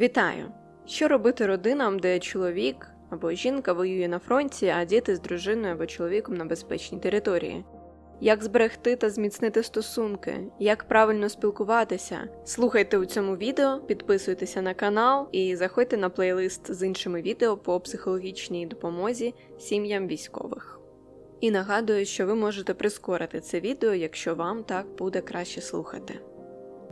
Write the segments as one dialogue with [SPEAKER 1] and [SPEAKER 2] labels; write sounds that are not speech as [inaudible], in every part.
[SPEAKER 1] Вітаю! Що робити родинам, де чоловік або жінка воює на фронті, а діти з дружиною або чоловіком на безпечній території? Як зберегти та зміцнити стосунки? Як правильно спілкуватися? Слухайте у цьому відео, підписуйтеся на канал і заходьте на плейлист з іншими відео по психологічній допомозі сім'ям військових. І нагадую, що ви можете прискорити це відео, якщо вам так буде краще слухати.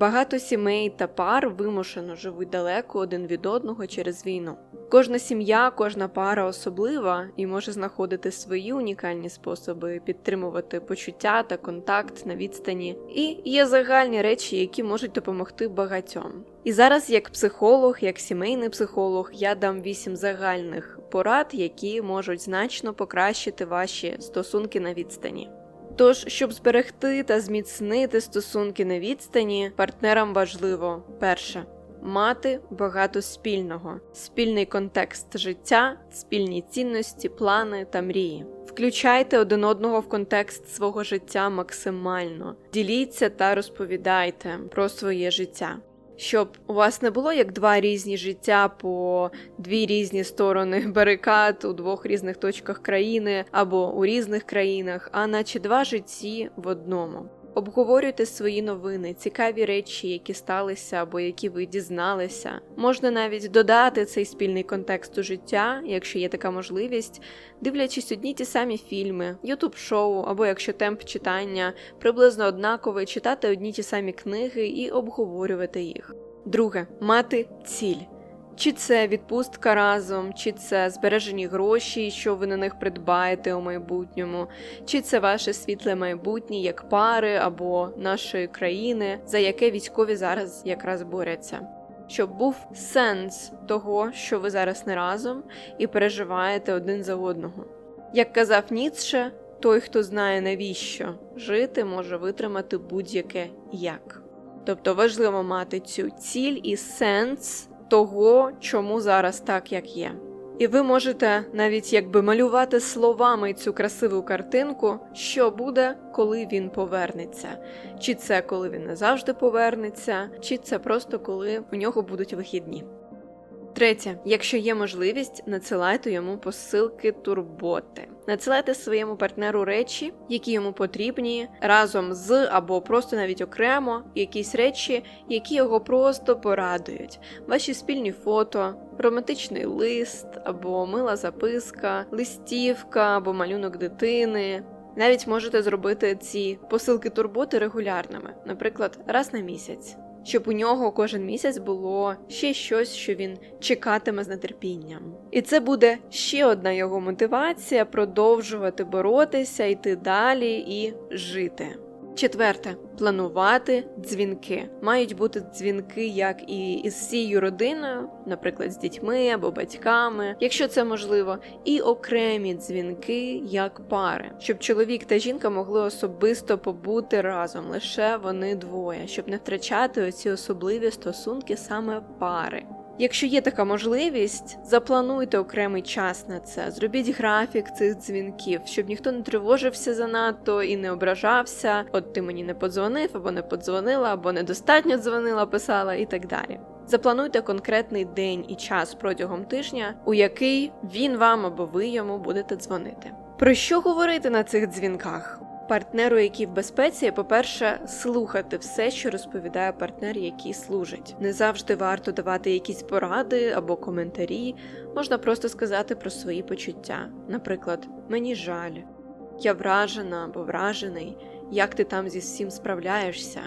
[SPEAKER 1] Багато сімей та пар вимушено живуть далеко один від одного через війну. Кожна сім'я, кожна пара особлива і може знаходити свої унікальні способи підтримувати почуття та контакт на відстані. І є загальні речі, які можуть допомогти багатьом. І зараз, як психолог, як сімейний психолог, я дам вісім загальних порад, які можуть значно покращити ваші стосунки на відстані. Тож, щоб зберегти та зміцнити стосунки на відстані, партнерам важливо перше мати багато спільного, спільний контекст життя, спільні цінності, плани та мрії. Включайте один одного в контекст свого життя максимально, діліться та розповідайте про своє життя щоб у вас не було як два різні життя по дві різні сторони [laughs] барикад у двох різних точках країни або у різних країнах, а наче два житті в одному. Обговорюйте свої новини, цікаві речі, які сталися або які ви дізналися. Можна навіть додати цей спільний контекст у життя, якщо є така можливість, дивлячись одні ті самі фільми, ютуб-шоу, або якщо темп читання приблизно однаковий, читати одні ті самі книги і обговорювати їх. Друге мати ціль. Чи це відпустка разом, чи це збережені гроші, що ви на них придбаєте у майбутньому, чи це ваше світле майбутнє як пари або нашої країни, за яке військові зараз якраз борються. Щоб був сенс того, що ви зараз не разом і переживаєте один за одного. Як казав Ніцше, той, хто знає навіщо жити, може витримати будь-яке як. Тобто важливо мати цю ціль і сенс того, чому зараз так, як є. І ви можете навіть якби малювати словами цю красиву картинку, що буде, коли він повернеться. Чи це коли він не завжди повернеться, чи це просто коли у нього будуть вихідні. Третє, якщо є можливість, надсилайте йому посилки турботи. Надсилайте своєму партнеру речі, які йому потрібні, разом з або просто навіть окремо якісь речі, які його просто порадують. Ваші спільні фото, романтичний лист, або мила записка, листівка або малюнок дитини. Навіть можете зробити ці посилки турботи регулярними, наприклад, раз на місяць щоб у нього кожен місяць було ще щось, що він чекатиме з нетерпінням. І це буде ще одна його мотивація продовжувати боротися, йти далі і жити. Четверте планувати дзвінки. Мають бути дзвінки як і із всією родиною, наприклад, з дітьми або батьками, якщо це можливо, і окремі дзвінки як пари, щоб чоловік та жінка могли особисто побути разом, лише вони двоє, щоб не втрачати оці особливі стосунки саме пари. Якщо є така можливість, заплануйте окремий час на це, зробіть графік цих дзвінків, щоб ніхто не тривожився занадто і не ображався. От ти мені не подзвонив, або не подзвонила, або недостатньо дзвонила, писала і так далі. Заплануйте конкретний день і час протягом тижня, у який він вам або ви йому будете дзвонити. Про що говорити на цих дзвінках? Партнеру, який в безпеці, по-перше, слухати все, що розповідає партнер, який служить. Не завжди варто давати якісь поради або коментарі, можна просто сказати про свої почуття. Наприклад, мені жаль, я вражена або вражений, як ти там зі всім справляєшся.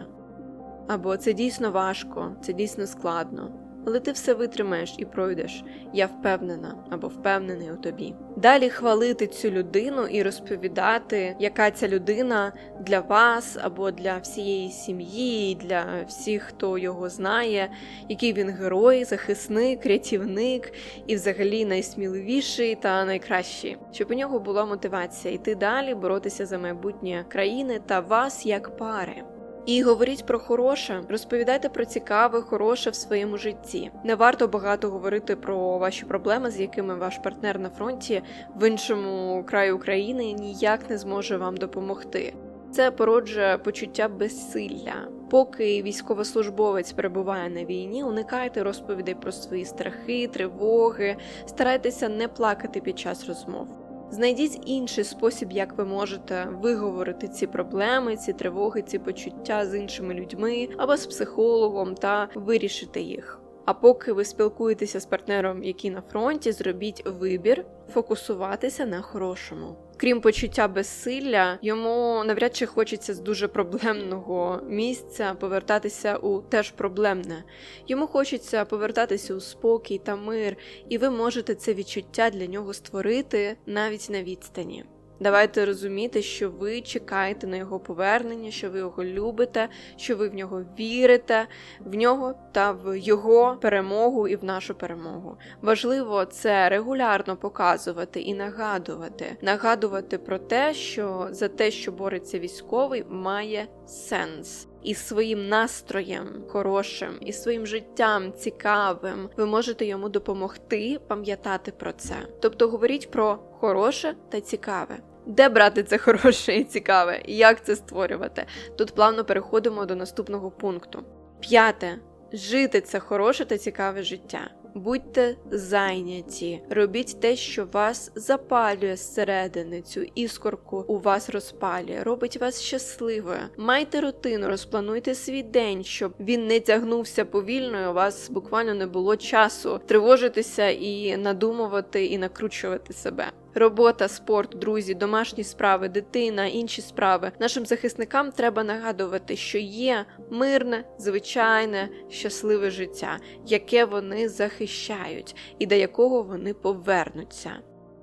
[SPEAKER 1] Або це дійсно важко, це дійсно складно але ти все витримаєш і пройдеш. Я впевнена або впевнений у тобі. Далі хвалити цю людину і розповідати, яка ця людина для вас або для всієї сім'ї, для всіх, хто його знає, який він герой, захисник, рятівник і, взагалі, найсміливіший та найкращий, щоб у нього була мотивація йти далі, боротися за майбутнє країни та вас як пари. І говоріть про хороше, розповідайте про цікаве, хороше в своєму житті. Не варто багато говорити про ваші проблеми, з якими ваш партнер на фронті в іншому краю України ніяк не зможе вам допомогти. Це породжує почуття безсилля. Поки військовослужбовець перебуває на війні, уникайте розповідей про свої страхи, тривоги, старайтеся не плакати під час розмов. Знайдіть інший спосіб, як ви можете виговорити ці проблеми, ці тривоги, ці почуття з іншими людьми або з психологом та вирішити їх. А поки ви спілкуєтеся з партнером, який на фронті, зробіть вибір фокусуватися на хорошому. Крім почуття безсилля, йому навряд чи хочеться з дуже проблемного місця повертатися у теж проблемне. Йому хочеться повертатися у спокій та мир, і ви можете це відчуття для нього створити навіть на відстані. Давайте розуміти, що ви чекаєте на його повернення, що ви його любите, що ви в нього вірите, в нього та в його перемогу і в нашу перемогу. Важливо це регулярно показувати і нагадувати, нагадувати про те, що за те, що бореться військовий, має сенс. І своїм настроєм хорошим, і своїм життям цікавим ви можете йому допомогти пам'ятати про це. Тобто говоріть про хороше та цікаве. Де брати це хороше і цікаве, і як це створювати? Тут плавно переходимо до наступного пункту. П'яте жити це хороше та цікаве життя. Будьте зайняті, робіть те, що вас запалює зсередини, цю іскорку у вас розпалює, робить вас щасливою. Майте рутину, розплануйте свій день, щоб він не тягнувся повільно. і У вас буквально не було часу тривожитися і надумувати і накручувати себе. Робота, спорт, друзі, домашні справи, дитина, інші справи. Нашим захисникам треба нагадувати, що є мирне, звичайне, щасливе життя, яке вони захищають і до якого вони повернуться.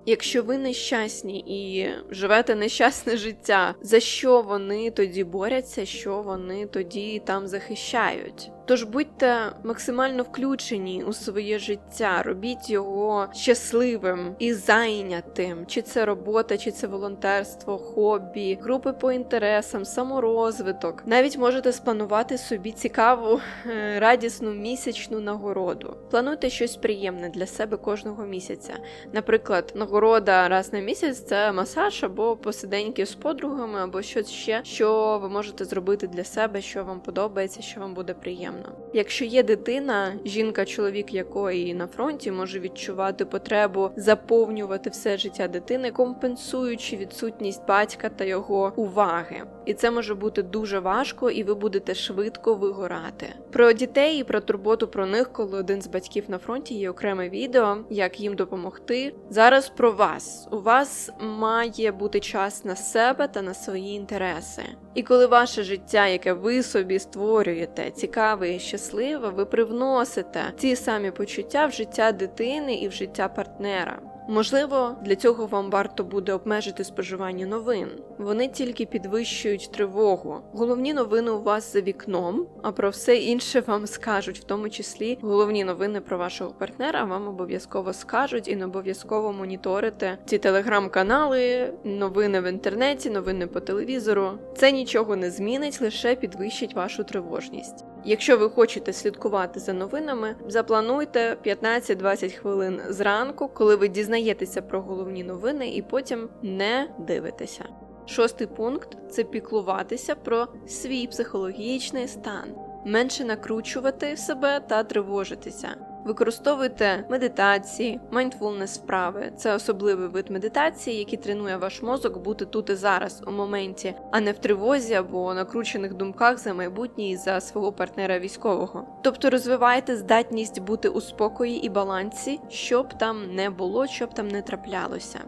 [SPEAKER 1] Якщо ви нещасні і живете нещасне життя, за що вони тоді борються, що вони тоді там захищають? Тож будьте максимально включені у своє життя, робіть його щасливим і зайнятим, чи це робота, чи це волонтерство, хобі, групи по інтересам, саморозвиток. Навіть можете спланувати собі цікаву, е, радісну місячну нагороду. Плануйте щось приємне для себе кожного місяця. Наприклад, нагорода раз на місяць це масаж або посиденьки з подругами, або щось ще, що ви можете зробити для себе, що вам подобається, що вам буде приємно. Якщо є дитина, жінка, чоловік якої на фронті може відчувати потребу заповнювати все життя дитини, компенсуючи відсутність батька та його уваги. І це може бути дуже важко, і ви будете швидко вигорати. Про дітей і про турботу про них, коли один з батьків на фронті є окреме відео, як їм допомогти. Зараз про вас. У вас має бути час на себе та на свої інтереси. І коли ваше життя, яке ви собі створюєте, цікаве і щасливе, ви привносите ці самі почуття в життя дитини і в життя партнера. Можливо, для цього вам варто буде обмежити споживання новин. Вони тільки підвищують тривогу. Головні новини у вас за вікном, а про все інше вам скажуть, в тому числі головні новини про вашого партнера вам обов'язково скажуть і не обов'язково моніторите ці телеграм-канали, новини в інтернеті, новини по телевізору. Це нічого не змінить, лише підвищить вашу тривожність. Якщо ви хочете слідкувати за новинами, заплануйте 15-20 хвилин зранку, коли ви дізнаєтеся про головні новини, і потім не дивитеся. Шостий пункт це піклуватися про свій психологічний стан, менше накручувати себе та тривожитися. Використовуйте медитації, майндфулнес вправи. Це особливий вид медитації, який тренує ваш мозок бути тут і зараз у моменті, а не в тривозі або накручених думках за майбутнє і за свого партнера військового. Тобто розвивайте здатність бути у спокої і балансі, щоб там не було, щоб там не траплялося.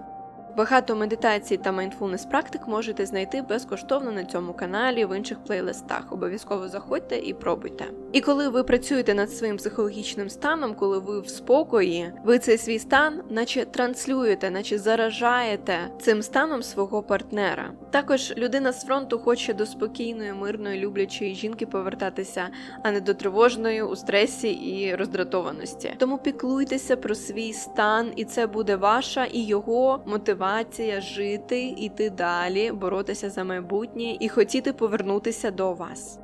[SPEAKER 1] Багато медитацій та майндфулнес практик можете знайти безкоштовно на цьому каналі в інших плейлистах. Обов'язково заходьте і пробуйте. І коли ви працюєте над своїм психологічним станом, коли ви в спокої, ви цей свій стан, наче транслюєте, наче заражаєте цим станом свого партнера. Також людина з фронту хоче до спокійної, мирної, люблячої жінки повертатися, а не до тривожної у стресі і роздратованості. Тому піклуйтеся про свій стан, і це буде ваша і його мотивація мотивація жити, іти далі, боротися за майбутнє і хотіти повернутися до вас.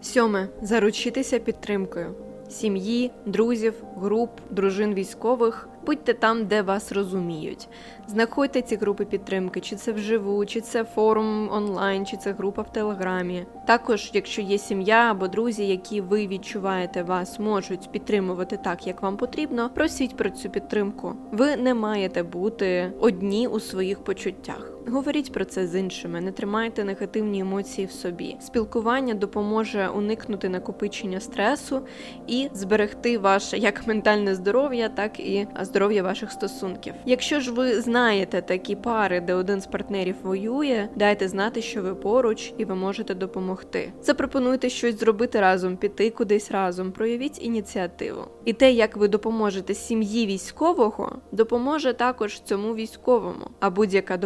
[SPEAKER 1] Сьоме заручитися підтримкою. Сім'ї, друзів, груп, дружин військових. Будьте там, де вас розуміють. Знаходьте ці групи підтримки, чи це вживу, чи це форум онлайн, чи це група в Телеграмі. Також, якщо є сім'я або друзі, які ви відчуваєте вас можуть підтримувати так, як вам потрібно, просіть про цю підтримку. Ви не маєте бути одні у своїх почуттях. Говоріть про це з іншими, не тримайте негативні емоції в собі. Спілкування допоможе уникнути накопичення стресу і зберегти ваше як ментальне здоров'я, так і здоров'я ваших стосунків. Якщо ж ви знаєте такі пари, де один з партнерів воює, дайте знати, що ви поруч і ви можете допомогти. Запропонуйте щось зробити разом, піти кудись разом, проявіть ініціативу. І те, як ви допоможете сім'ї військового, допоможе також цьому військовому. А будь-яка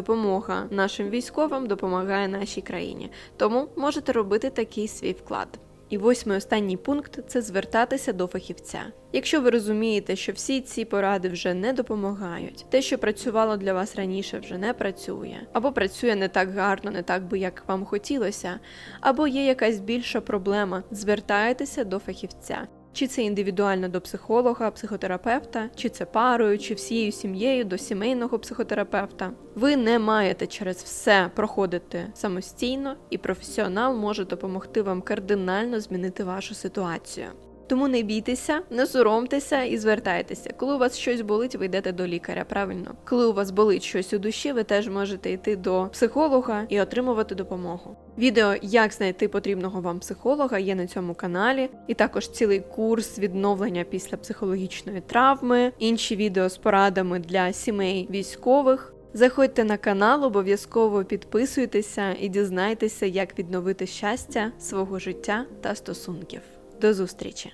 [SPEAKER 1] допомога нашим військовим допомагає нашій країні. Тому можете робити такий свій вклад. І восьмий останній пункт це звертатися до фахівця. Якщо ви розумієте, що всі ці поради вже не допомагають, те, що працювало для вас раніше, вже не працює, або працює не так гарно, не так би як вам хотілося, або є якась більша проблема, звертайтеся до фахівця. Чи це індивідуально до психолога, психотерапевта, чи це парою, чи всією сім'єю до сімейного психотерапевта. Ви не маєте через все проходити самостійно, і професіонал може допомогти вам кардинально змінити вашу ситуацію. Тому не бійтеся, не соромтеся і звертайтеся. Коли у вас щось болить, ви йдете до лікаря. Правильно, коли у вас болить щось у душі, ви теж можете йти до психолога і отримувати допомогу. Відео, як знайти потрібного вам психолога, є на цьому каналі, і також цілий курс відновлення після психологічної травми, інші відео з порадами для сімей військових. Заходьте на канал, обов'язково підписуйтеся і дізнайтеся, як відновити щастя свого життя та стосунків. До зустрічі!